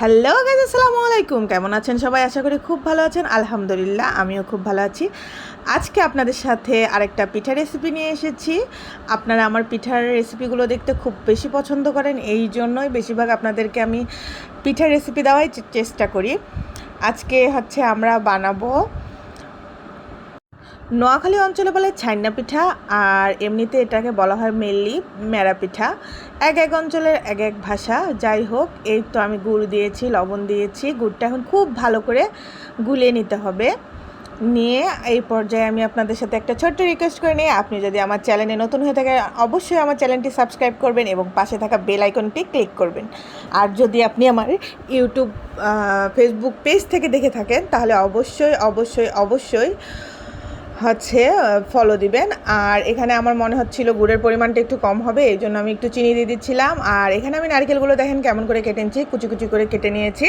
Hello guys আসসালামু আলাইকুম। কেমন আছেন সবাই? আশা করি খুব ভালো আছেন। আলহামদুলিল্লাহ, আমিও খুব ভালো আছি। আজকে আপনাদের সাথে আরেকটা পিঠা রেসিপি নিয়ে এসেছি। আপনারা আমার পিঠার রেসিপিগুলো দেখতে খুব বেশি পছন্দ করেন, এই জন্যই বেশিরভাগ আপনাদেরকে আমি পিঠার রেসিপি দেওয়াই চেষ্টা করি। আজকে হচ্ছে আমরা বানাবো নোয়াখালী অঞ্চলে বলে ছাইনা পিঠা আর এমনিতে এটাকে বলা হয় মেনলি মেরা পিঠা। এক এক অঞ্চলের এক এক ভাষা। যাই হোক, এই তো আমি গুড় দিয়েছি, লবণ দিয়েছি। গুড়টা এখন খুব ভালো করে গুলিয়ে নিতে হবে। নিয়ে এই পর্যায়ে আমি আপনাদের সাথে একটা ছোট্ট রিকোয়েস্ট করে নিই। আপনি যদি আমার চ্যানেলে নতুন হয়ে থাকে অবশ্যই আমার চ্যানেলটি সাবস্ক্রাইব করবেন এবং পাশে থাকা বেল আইকনটি ক্লিক করবেন। আর যদি আপনি আমার ইউটিউব ফেসবুক পেজ থেকে দেখে থাকেন, তাহলে অবশ্যই অবশ্যই অবশ্যই হচ্ছে ফলো দিবেন। আর এখানে আমার মনে হচ্ছিল গুড়ের পরিমাণটা একটু কম হবে, এই জন্য আমি একটু চিনি দিয়ে দিচ্ছিলাম। আর এখানে আমি নারকেলগুলো দেখেন কেমন করে কেটে নিয়েছি, কুচি কুচি করে কেটে নিয়েছি।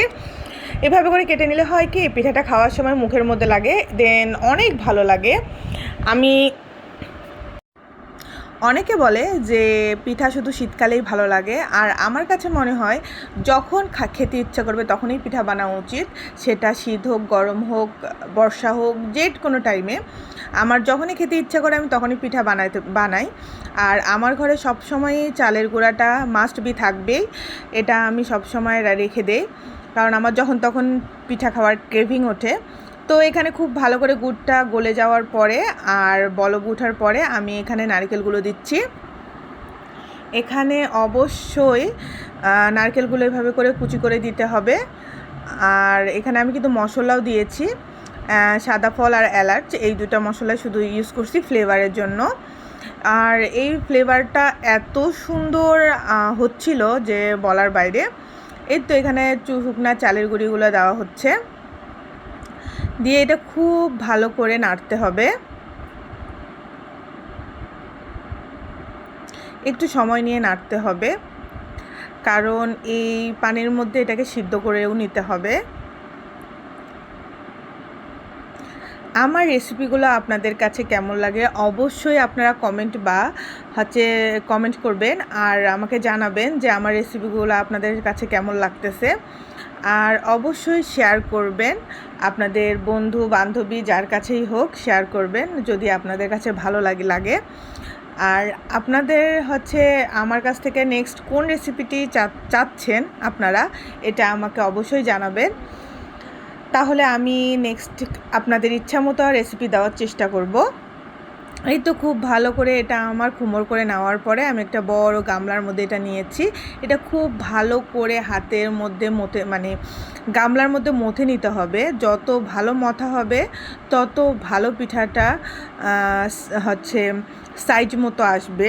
এভাবে করে কেটে নিলে হয় কি, পিঠাটা খাওয়ার সময় মুখের মধ্যে লাগে দেন অনেক ভালো লাগে। আমি অনেকে বলে যে পিঠা শুধু শীতকালেই ভালো লাগে। আর আমার কাছে মনে হয় যখন খেতে ইচ্ছা করবে তখনই পিঠা বানানো উচিত। সেটা শীত হোক, গরম হোক, বর্ষা হোক, যে কোনো টাইমে আমার যখনই খেতে ইচ্ছা করে আমি তখনই পিঠা বানাইতে, বানাই। আর আমার ঘরে সবসময়ই চালের গুঁড়াটা মাস্ট বি থাকবেই। এটা আমি সবসময় রেখে দেই। কারণ আমার যখন, তখন পিঠা খাওয়ার ক্রেভিং ওঠে। তো এখানে খুব ভালো করে গুড়টা গলে যাওয়ার পরে আর বলব উঠার পরে আমি এখানে নারকেলগুলো দিচ্ছি। এখানে অবশ্যই নারকেলগুলো এভাবে করে কুচি করে দিতে হবে। আর এখানে আমি কিন্তু মশলাও দিয়েছি সাদা ফল আর এলাচ, এই দুটো মশলা শুধু ইউজ করছি ফ্লেভারের জন্য। আর এই ফ্লেভারটা এত সুন্দর হচ্ছিল যে বলার বাইরে। এই তো এখানে শুকনা চালের গুঁড়িগুলো দেওয়া হচ্ছে। দিয়ে এটা খুব ভালো করে নাড়তে হবে। একটু সময় নিয়ে নাড়তে হবে। কারণ এই পানির মধ্যে এটাকে সিদ্ধ করেও নিতে হবে। আমার রেসিপিগুলো আপনাদের কাছে কেমন লাগে অবশ্যই আপনারা কমেন্ট বা হচ্ছে কমেন্ট করবেন আর আমাকে জানাবেন যে আমার রেসিপিগুলো আপনাদের কাছে কেমন লাগতেছে। আর অবশ্যই শেয়ার করবেন। আপনাদের বন্ধু, বান্ধবী যার কাছেই হোক শেয়ার করবেন, যদি আপনাদের কাছে ভালো লাগে লাগে। আর আপনাদের হচ্ছে আমার কাছ থেকে নেক্সট কোন রেসিপিটি চাচ্ছেন আপনারা, এটা আমাকে অবশ্যই জানাবেন। তাহলে আমি নেক্সট আপনাদের ইচ্ছা মতো রেসিপি দেওয়ার চেষ্টা করব। এই তো খুব ভালো করে এটা আমার খুমর করে নেওয়ার পরে আমি একটা বড় গামলার মধ্যে এটা নিয়েছি। এটা খুব ভালো করে হাতের মধ্যে মথে মানে গামলার মধ্যে মথে নিতে হবে। যত ভালো মথা হবে, তত ভালো পিঠাটা হচ্ছে সাইজ মতো আসবে।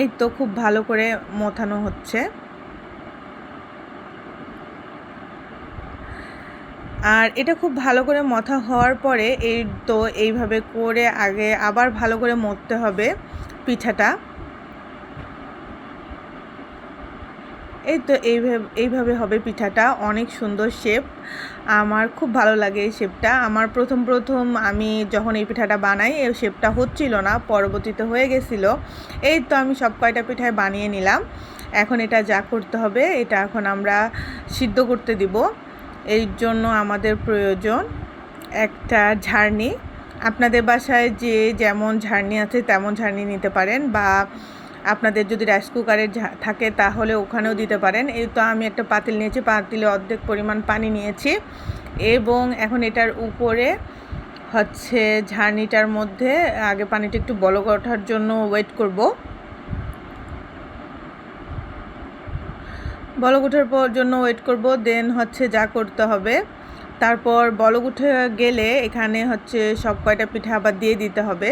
এই তো খুব ভালো করে মথানো হচ্ছে। আর এটা খুব ভালো করে মথা হওয়ার পরে এই তো এইভাবে করে আগে আবার ভালো করে মথতে হবে পিঠাটা। এই তো এইভাবে এইভাবে হবে পিঠাটা, অনেক সুন্দর শেপ আমার খুব ভালো লাগে এই শেপটা আমার প্রথম প্রথম আমি যখন এই পিঠাটা বানাই, এই শেপটা হচ্ছিল না, পরবর্তীতে হয়ে গেছিল। এই তো আমি সব কয়টা পিঠায় বানিয়ে নিলাম। এখন এটা যা করতে হবে, এটা এখন আমরা সিদ্ধ করতে দিব। এই জন্য আমাদের প্রয়োজন একটা ঝাড়নি। আপনাদের বাসায় যে যেমন ঝাড়নি আছে তেমন ঝাড়নি নিতে পারেন বা আপনাদের যদি রাইস কুকারের থাকে তাহলে ওখানেও দিতে পারেন। এই তো আমি একটা পাতিল নিয়েছি, পাতিলে অর্ধেক পরিমাণ পানি নিয়েছি এবং এখন এটার উপরে হচ্ছে ঝাড়নিটার মধ্যে আগে পানিটা একটু বলক ওঠার জন্য ওয়েট করব। বলক ওঠার পর জন্য ওয়েট করব দেন হচ্ছে যা করতে হবে। তারপর বলক উঠে গেলে এখানে হচ্ছে সব কয়টা পিঠা আবার দিয়ে দিতে হবে।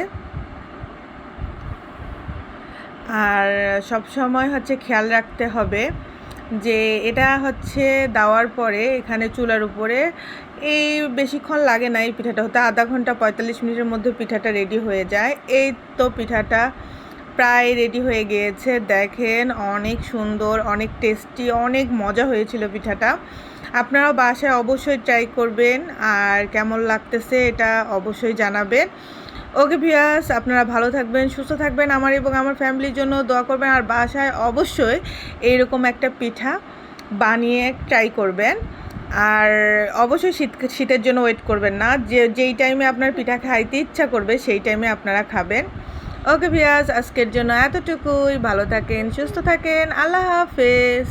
আর সব সময় হচ্ছে খেয়াল রাখতে হবে যে এটা হচ্ছে দেওয়ার পরে এখানে চুলার উপরে এই বেশিক্ষণ লাগে না এই পিঠাটা হতে, আধা ঘণ্টা পঁয়তাল্লিশ মিনিটের মধ্যে পিঠাটা রেডি হয়ে যায়। এই তো পিঠাটা প্রায় রেডি হয়ে গিয়েছে। দেখেন, অনেক সুন্দর, অনেক টেস্টি অনেক মজা হয়েছিল পিঠাটা। আপনারাও বাসায় অবশ্যই ট্রাই করবেন আর কেমন লাগতেছে এটা অবশ্যই জানাবেন। ওকে ভিয়াস আপনারা ভালো থাকবেন, সুস্থ থাকবেন। আমার এবং আমার ফ্যামিলির জন্য দোয়া করবেন আর বাসায় অবশ্যই এইরকম একটা পিঠা বানিয়ে ট্রাই করবেন। আর অবশ্যই শীত, শীতের জন্য ওয়েট করবেন না। যে, যেই টাইমে আপনার পিঠা খাইতে ইচ্ছা করবে, সেই টাইমে আপনারা খাবেন। ওকে ভিয়াস আজকের জন্য এতটুকুই। ভালো থাকেন সুস্থ থাকেন। আল্লাহ হাফেজ।